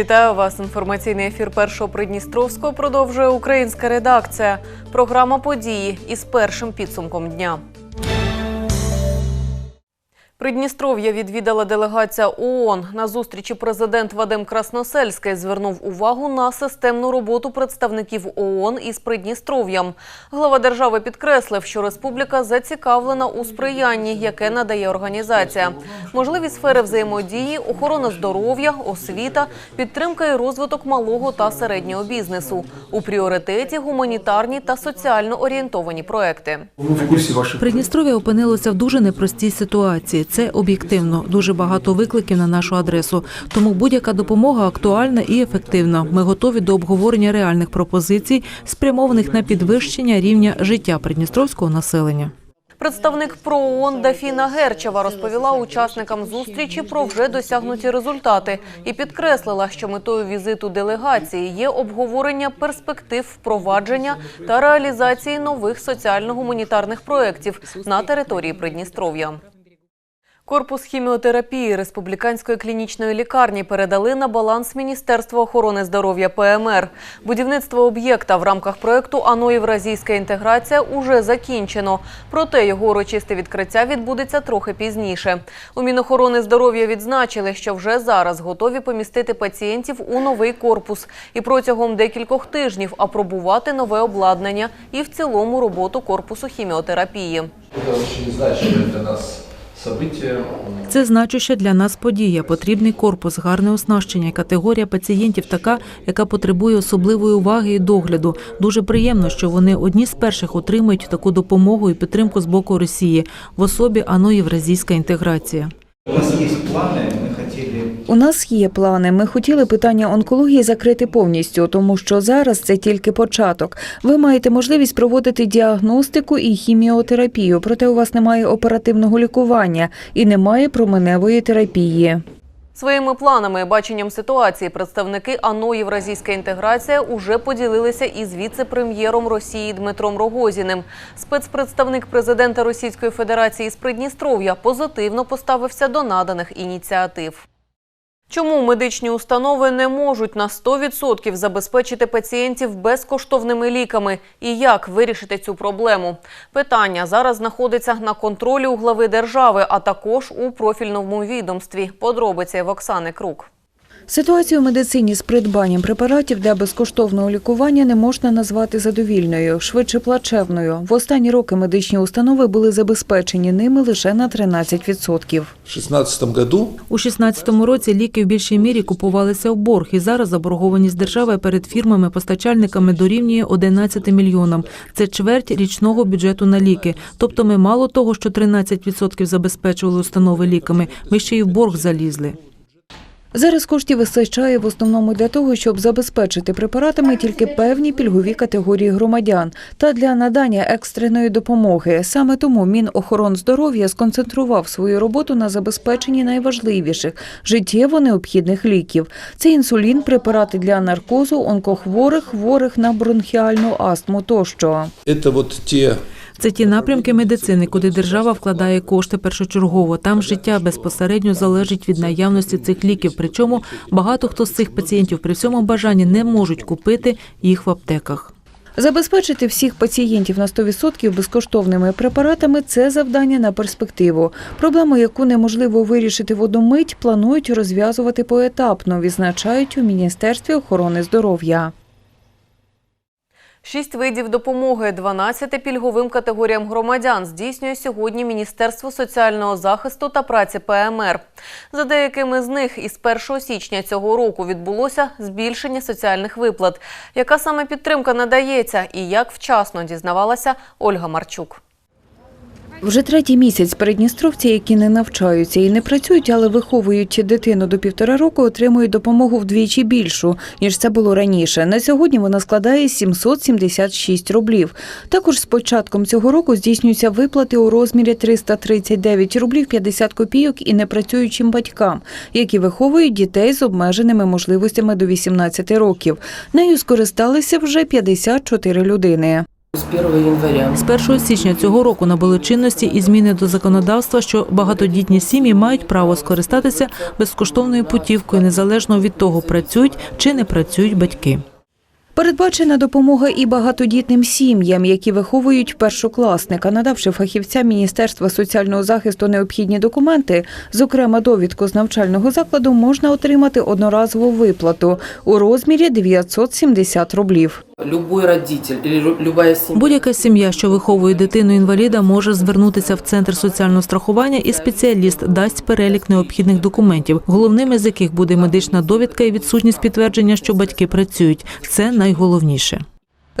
Вітаю вас. Інформаційний ефір першого Придністровського продовжує українська редакція. Програма події із першим підсумком дня. Придністров'я відвідала делегація ООН. На зустрічі президент Вадим Красносельський звернув увагу на системну роботу представників ООН із Придністров'ям. Глава держави підкреслив, що республіка зацікавлена у сприянні, яке надає організація. Можливі сфери взаємодії, охорона здоров'я, освіта, підтримка і розвиток малого та середнього бізнесу. У пріоритеті гуманітарні та соціально орієнтовані проекти. Придністров'я опинилося в дуже непростій ситуації. Це об'єктивно. Дуже багато викликів на нашу адресу. Тому будь-яка допомога актуальна і ефективна. Ми готові до обговорення реальних пропозицій, спрямованих на підвищення рівня життя придністровського населення. Представник ПРО ООН Дафіна Герчева розповіла учасникам зустрічі про вже досягнуті результати і підкреслила, що метою візиту делегації є обговорення перспектив впровадження та реалізації нових соціально-гуманітарних проєктів на території Придністров'я. Корпус хіміотерапії Республіканської клінічної лікарні передали на баланс Міністерства охорони здоров'я ПМР. Будівництво об'єкта в рамках проєкту «АНО Євразійська інтеграція» уже закінчено. Проте його урочисте відкриття відбудеться трохи пізніше. У Мінохорони здоров'я відзначили, що вже зараз готові помістити пацієнтів у новий корпус і протягом декількох тижнів апробувати нове обладнання і в цілому роботу корпусу хіміотерапії. Это очень значимое для нас. Це значуща для нас подія. Потрібний корпус, гарне оснащення, категорія пацієнтів така, яка потребує особливої уваги і догляду. Дуже приємно, що вони одні з перших отримують таку допомогу і підтримку з боку Росії в особі АНО Євразійська інтеграція. У нас є хотели У нас є плани. Ми хотіли питання онкології закрити повністю, тому що зараз це тільки початок. Ви маєте можливість проводити діагностику і хіміотерапію, проте у вас немає оперативного лікування і немає променевої терапії. Своїми планами і баченням ситуації представники АНО Євразійська інтеграція уже поділилися із віце-прем'єром Росії Дмитром Рогозіним. Спецпредставник президента Російської Федерації з Придністров'я позитивно поставився до наданих ініціатив. Чому медичні установи не можуть на 100% забезпечити пацієнтів безкоштовними ліками і як вирішити цю проблему? Питання зараз знаходиться на контролі у глави держави, а також у профільному відомстві. Подробиці в Оксани Крук. Ситуацію в медицині з придбанням препаратів для безкоштовного лікування не можна назвати задовільною, швидше плачевною. В останні роки медичні установи були забезпечені ними лише на 13%. в 16 году У 16-му році ліки в більшій мірі купувалися в борг, і зараз заборгованість держави перед фірмами-постачальниками дорівнює 11 мільйонам. Це чверть річного бюджету на ліки. Тобто ми мало того, що 13% забезпечували установи ліками, ми ще й в борг залізли. Зараз коштів вистачає в основному для того, щоб забезпечити препаратами тільки певні пільгові категорії громадян та для надання екстреної допомоги. Саме тому Мінохоронздоров'я сконцентрував свою роботу на забезпеченні найважливіших життєво необхідних ліків. Це інсулін, препарати для наркозу, онкохворих, хворих на бронхіальну астму тощо. это вот те Це ті напрямки медицини, куди держава вкладає кошти першочергово. Там життя безпосередньо залежить від наявності цих ліків. Причому багато хто з цих пацієнтів при всьому бажанні не можуть купити їх в аптеках. Забезпечити всіх пацієнтів на 100% безкоштовними препаратами це завдання на перспективу. Проблему, яку неможливо вирішити в одну мить, планують розв'язувати поетапно, відзначають у Міністерстві охорони здоров'я. Шість видів допомоги 12 пільговим категоріям громадян здійснює сьогодні Міністерство соціального захисту та праці ПМР. За деякими з них із 1 січня цього року відбулося збільшення соціальних виплат. Яка саме підтримка надається і як вчасно дізнавалася Ольга Марчук. Вже третій місяць передністровці, які не навчаються і не працюють, але виховують дитину до півтора року, отримують допомогу вдвічі більшу, ніж це було раніше. На сьогодні вона складає 776 рублів. Також з початком цього року здійснюються виплати у розмірі 339 рублів 50 копійок і непрацюючим батькам, які виховують дітей з обмеженими можливостями до 18 років. Нею скористалися вже 54 людини. С 1 января. З 1 січня цього року набули чинності і зміни до законодавства, що багатодітні сім'ї мають право скористатися безкоштовною путівкою незалежно від того, працюють чи не працюють батьки. Передбачена допомога і багатодітним сім'ям, які виховують першокласника, надавши фахівцям Міністерства соціального захисту необхідні документи, зокрема довідку з навчального закладу, можна отримати одноразову виплату у розмірі 970 рублів. Любой родитель любая семья. Будь-яка сім'я, що виховує дитину інваліда, може звернутися в центр соціального страхування, і спеціаліст дасть перелік необхідних документів, головними з яких буде медична довідка і відсутність підтвердження, що батьки працюють. Це найголовніше.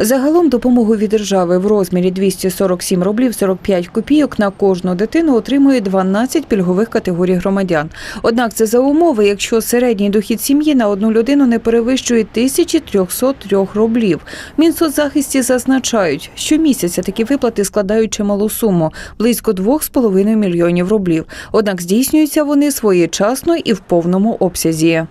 Загалом допомогу від держави в розмірі 247 рублів 45 копійок на кожну дитину отримує 12 пільгових категорій громадян. Однак це за умови, якщо середній дохід сім'ї на одну людину не перевищує 1303 рублів. Мінсоцзахисті зазначають, що місяця такі виплати складають чималу суму – близько 2,5 мільйонів рублів. Однак здійснюються вони своєчасно і в повному обсязі.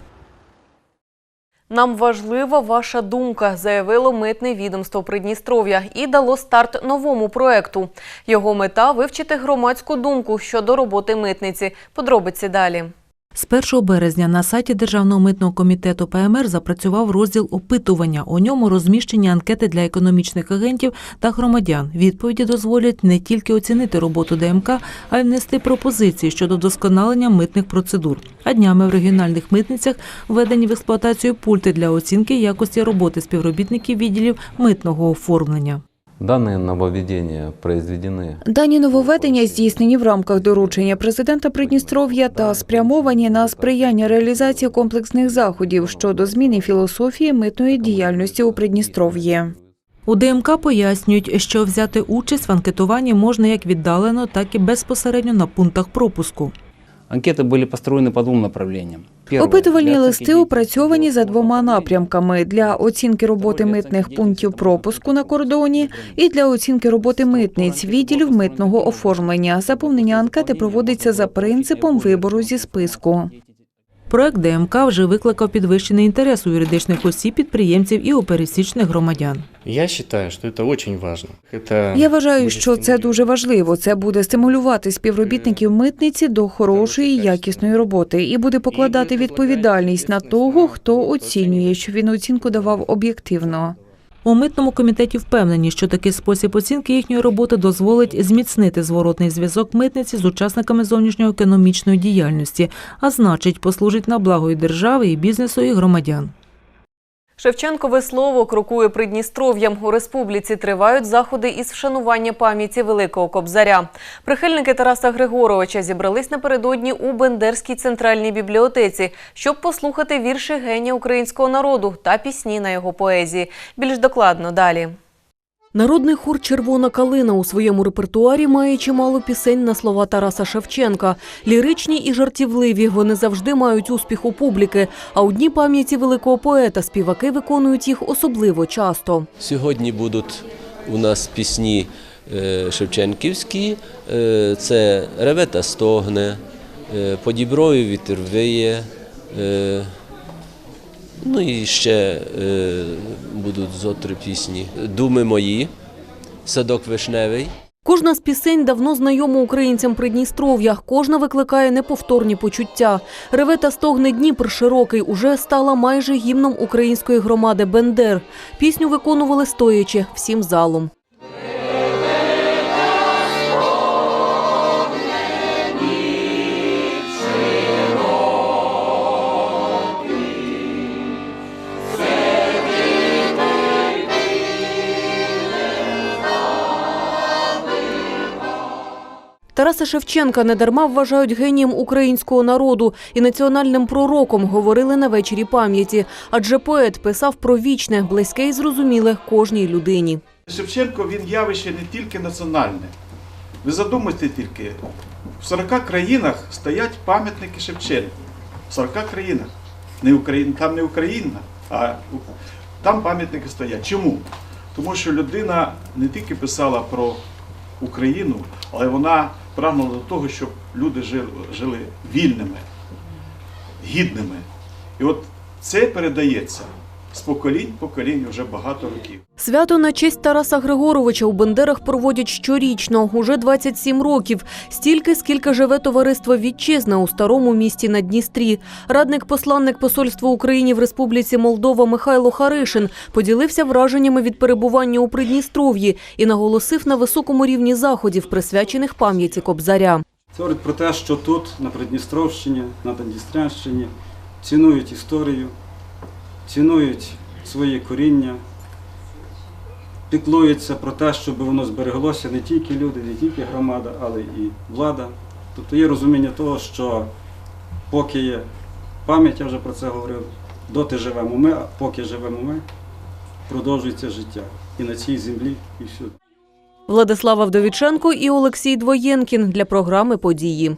Нам важлива ваша думка, заявило митне відомство Придністров'я і дало старт новому проекту. Його мета вивчити громадську думку щодо роботи митниці. Подробиці далі. З 1 березня на сайті Державного митного комітету ПМР запрацював розділ опитування. У ньому розміщені анкети для економічних агентів та громадян. Відповіді дозволять не тільки оцінити роботу ДМК, а й внести пропозиції щодо досконалення митних процедур. А днями в регіональних митницях введені в експлуатацію пульти для оцінки якості роботи співробітників відділів митного оформлення. Данные нововведения произведены Дані нововведення здійснені в рамках доручення президента Придністров'я та спрямовані на сприяння реалізації комплексних заходів щодо зміни філософії митної діяльності у Придністров'ї. У ДМК пояснюють, що взяти участь в анкетуванні можна як віддалено, так і безпосередньо на пунктах пропуску. Анкеты были построены по двум направлениям. Опитувальні листи опрацьовані за двома напрямками для оцінки роботи митних пунктів пропуску на кордоні і для оцінки роботи митниць відділів митного оформлення. Заповнення анкети проводиться за принципом вибору зі списку. Проект ДМК вже викликав підвищений інтерес у юридичних осіб, підприємців і у пересічних громадян. Я вважаю, що це очень важливо. Это Я вважаю, що це дуже важливо. Це буде стимулювати співробітників митниці до хорошої якісної роботи і буде покладати відповідальність на того, хто оцінює, щоб він оцінку давав об'єктивно. У митному комітеті впевнені, що такий спосіб оцінки їхньої роботи дозволить зміцнити зворотний зв'язок митниці з учасниками зовнішньоекономічної діяльності, а значить, послужить на благо і держави, і бізнесу, і громадян. Шевченкове слово крокує Придністров'ям. У республіці тривають заходи із вшанування пам'яті Великого Кобзаря. Прихильники Тараса Григоровича зібрались напередодні у Бендерській центральній бібліотеці, щоб послухати вірші генія українського народу та пісні на його поезії. Більш докладно далі. Народний хор Червона калина у своєму репертуарі має чимало пісень на слова Тараса Шевченка. Ліричні і жартівливі вони завжди мають успіх у публіки. А у дні пам'яті великого поета співаки виконують їх особливо часто. Сьогодні будуть у нас пісні е, шевченківські. Е, Це Реве та стогне, е, по вітер виє. Ну і ще будуть зотри пісні. Думи мої, садок вишневий. Кожна з пісень давно знайома українцям Придністров'я. Кожна викликає неповторні почуття. Реве та стогне Дніпр широкий уже стала майже гімном української громади Бендер. Пісню виконували стоячи всім залом. Тараса Шевченка недарма вважають генієм українського народу і національним пророком говорили на вечорі пам'яті. Адже поет писав про вічне, близьке і зрозуміле кожній людині. Шевченко він явище не тільки національне. Ви задумайте тільки, в 40 країнах стоять пам'ятники Шевченку. В 40 країнах. Не Україна, там не Україна, а там пам'ятники стоять. Чому? Тому що людина не тільки писала про Україну, але вона прагнула до того, щоб люди жили вільними, гідними. І от це передається. З поколінь поколінь вже багато років. Свято на честь Тараса Григоровича у Бендерах проводять щорічно, уже 27 років. Стільки, скільки живе товариство Вітчизна у старому місті на Дністрі. Радник-посланник Посольства України в Республіці Молдова Михайло Харишин поділився враженнями від перебування у Придністров'ї і наголосив на високому рівні заходів, присвячених пам'яті Кобзаря. Це говорить про те, що тут, на Придністровщині, на Дністрянщині, цінують історію, цінують своє коріння, піклуються про те, щоб воно збереглося не тільки люди, не тільки громада, але і влада. Тобто є розуміння того, що поки є пам'ять, я вже про це говорив, доти живемо ми, а поки живемо ми, продовжується життя і на цій землі, і всюди. Владислава Вдовіченко і Олексій Двоєнкін для програми «Події».